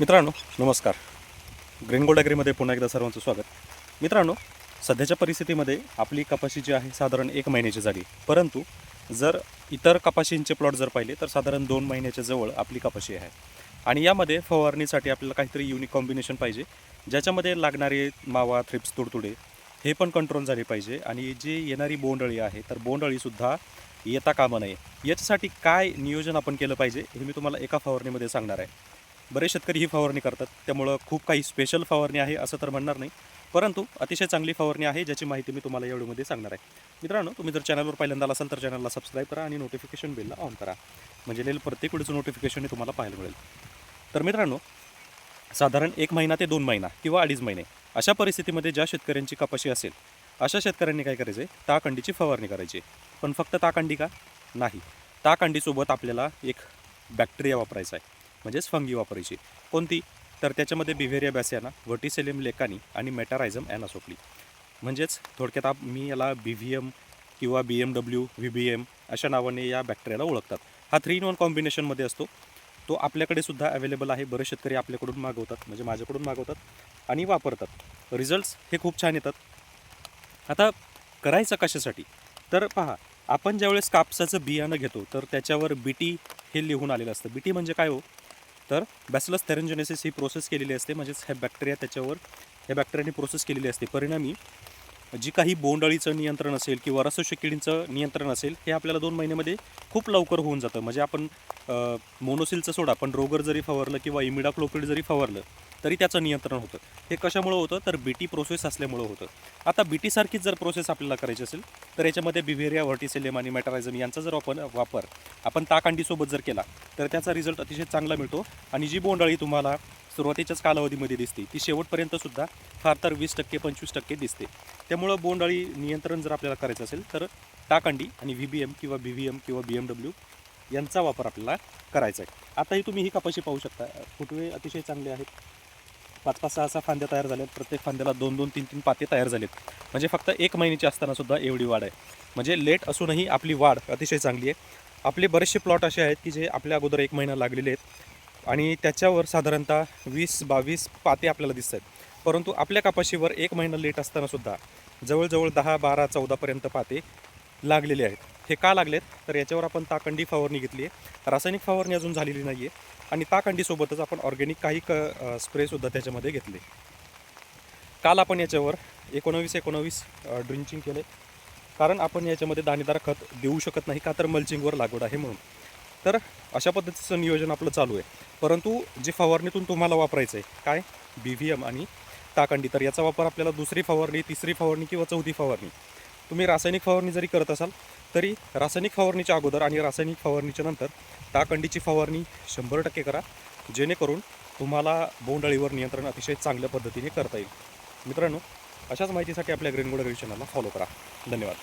मित्रांनो नमस्कार. Green gold ॲग्रीमध्ये पुन्हा एकदा सर्वांचं स्वागत. मित्रांनो सध्याच्या परिस्थितीमध्ये आपली कपाशी जी आहे साधारण एक महिन्याची झाली. परंतु जर इतर कपाशींचे प्लॉट जर पाहिले तर साधारण दोन महिन्याच्या जवळ आपली कपाशी आहे. आणि यामध्ये फवारणीसाठी आपल्याला काहीतरी युनिक कॉम्बिनेशन पाहिजे ज्याच्यामध्ये लागणारे मावा थ्रिप्स तुडतुडे हे पण कंट्रोल झाले पाहिजे. आणि जी येणारी बोंडअळी आहे तर बोंडअळीसुद्धा येता कामा नये. याच्यासाठी काय नियोजन आपण केलं पाहिजे हे मी तुम्हाला एका फवारणीमध्ये सांगणार आहे. बरेच शेतकरी ही फवारणी करतात. त्यामुळं खूप काही स्पेशल फवारणी आहे असं तर म्हणणार नाही. परंतु अतिशय चांगली फवारणी आहे ज्याची माहिती मी तुम्हाला या व्हिडिओमध्ये सांगणार आहे. मित्रांनो तुम्ही जर चॅनलवर पहिल्यांदा असाल तर चॅनलला सबस्क्राईब करा आणि नोटिफिकेशन बेलला ऑन करा. म्हणजे लिहिलं प्रत्येक व्हिडिओचं नोटिफिकेशन हे तुम्हाला पाहायला मिळेल. तर मित्रांनो साधारण एक महिना ते दोन महिना किंवा अडीच महिने अशा परिस्थितीमध्ये ज्या शेतकऱ्यांची कपाशी असेल अशा शेतकऱ्यांनी काय करायचं? आहे ताकंडीची फवारणी करायची. पण फक्त ताकंडी का? नाही. ताकंडीसोबत आपल्याला एक बॅक्टेरिया वापरायचा आहे. म्हणजेच फंगी वापरायची. कोणती? तर त्याच्यामध्ये बिव्हेरिया बॅसियाना व्हर्टिसेलियम लेकानी आणि मेटारायझम ॲनासोपली म्हणजेच थोडक्यात आप मी याला बी व्ही एम किंवा B M W V B M अशा नावाने या बॅक्टेरियाला ओळखतात. हा थ्री इन वन कॉम्बिनेशनमध्ये असतो. तो आपल्याकडे सुद्धा अवेलेबल आहे. बरेच शेतकरी आपल्याकडून मागवतात म्हणजे माझ्याकडून मागवतात आणि वापरतात. रिझल्ट्स हे खूप छान येतात. आता करायचं कशासाठी? तर पहा आपण ज्यावेळेस कापसाचं बियाणं घेतो तर त्याच्यावर बी टी हे लिहून आलेलं असतं. बी टी म्हणजे काय हो? तर बॅसिलस थेरंजेनेसिस ही प्रोसेस केलेली असते. म्हणजेच हे बॅक्टेरिया त्याच्यावर ह्या बॅक्टेरियाने प्रोसेस केलेली असते. परिणामी जी काही बोंडअळीचं नियंत्रण असेल किंवा रसशकिडींचं नियंत्रण असेल हे आपल्याला दोन महिन्यामध्ये खूप लवकर होऊन जातं. म्हणजे आपण मोनोसिलचं सोडा पण रोगर जरी फवारलं किंवा इमिडाक्लोपिड जरी फवारलं तरी त्याचं नियंत्रण होतं. हे कशामुळं होतं? तर बी टी प्रोसेस असल्यामुळं होतं. आता बी टीसारखीच जर प्रोसेस आपल्याला करायची असेल तर याच्यामध्ये बिव्हेरिया व्हर्टिसेलियम आणि मॅटरायझम यांचा जर आपण वापर आपण ताकांडीसोबत जर केला तर त्याचा रिझल्ट अतिशय चांगला मिळतो आणि जी बोंडअळी तुम्हाला सुरुवातीच्याच कालावधीमध्ये दिसते ती शेवटपर्यंत सुद्धा फार तर वीस टक्के पंचवीस टक्के दिसते. त्यामुळं बोंडाळी नियंत्रण जर आपल्याला करायचं असेल तर टाकांडी आणि व्ही बी एम किंवा बी व्ही एम किंवा बी एम डब्ल्यू यांचा वापर आपल्याला करायचा आहे. आताही तुम्ही ही कपाशी पाहू शकता. फुटवे अतिशय चांगले आहेत. पाच पाच सहा सहा फांद्या तयार झाल्यात. प्रत्येक फांद्याला दोन दोन तीन तीन पाते तयार झालेत. म्हणजे फक्त एक महिन्याची असतानासुद्धा एवढी वाढ आहे. म्हणजे लेट असूनही आपली वाढ अतिशय चांगली आहे. आपले बरेचसे प्लॉट असे आहेत की जे आपल्या अगोदर एक महिना लागलेले आहेत. आणि त्याच्यावर साधारणतः वीस बावीस पाते आपल्याला दिसत आहेत. परंतु आपल्या कपाशीवर एक महिना लेट असतानासुद्धा जवळजवळ दहा बारा चौदापर्यंत पाते लागलेले आहेत. हे का लागलेत? तर याच्यावर आपण ताकंडी फवारणी घेतली आहे. रासायनिक फवारणी अजून झालेली नाही आहे आणि ताकंडीसोबतच आपण ऑर्गॅनिक काही क स्प्रेसुद्धा त्याच्यामध्ये घेतले. काल आपण याच्यावर एकोणावीस एकोणावीस ड्रिंचिंग केले. कारण आपण याच्यामध्ये दाणेदार खत देऊ शकत नाही का तर मल्चिंगवर लागवड आहे म्हणून. तर अशा पद्धतीचं नियोजन आपलं चालू आहे. परंतु जे फवारणीतून तुम्हाला वापरायचं आहे काय? बी व्ही एम आणि ताकंडी. तर याचा वापर आपल्याला दुसरी फवारणी तिसरी फवारणी किंवा चौथी फवारणी. तुम्ही रासायनिक फवारणी जरी करत असाल तरी रासायनिक फवारणीच्या अगोदर आणि रासायनिक फवारणीच्या नंतर ताकंडीची फवारणी शंभर टक्के करा जेणेकरून तुम्हाला बोंडअळीवर नियंत्रण अतिशय चांगल्या पद्धतीने करता येईल. मित्रांनो अशाच माहितीसाठी आपल्या ग्रीन गोड चॅनलला फॉलो करा. धन्यवाद.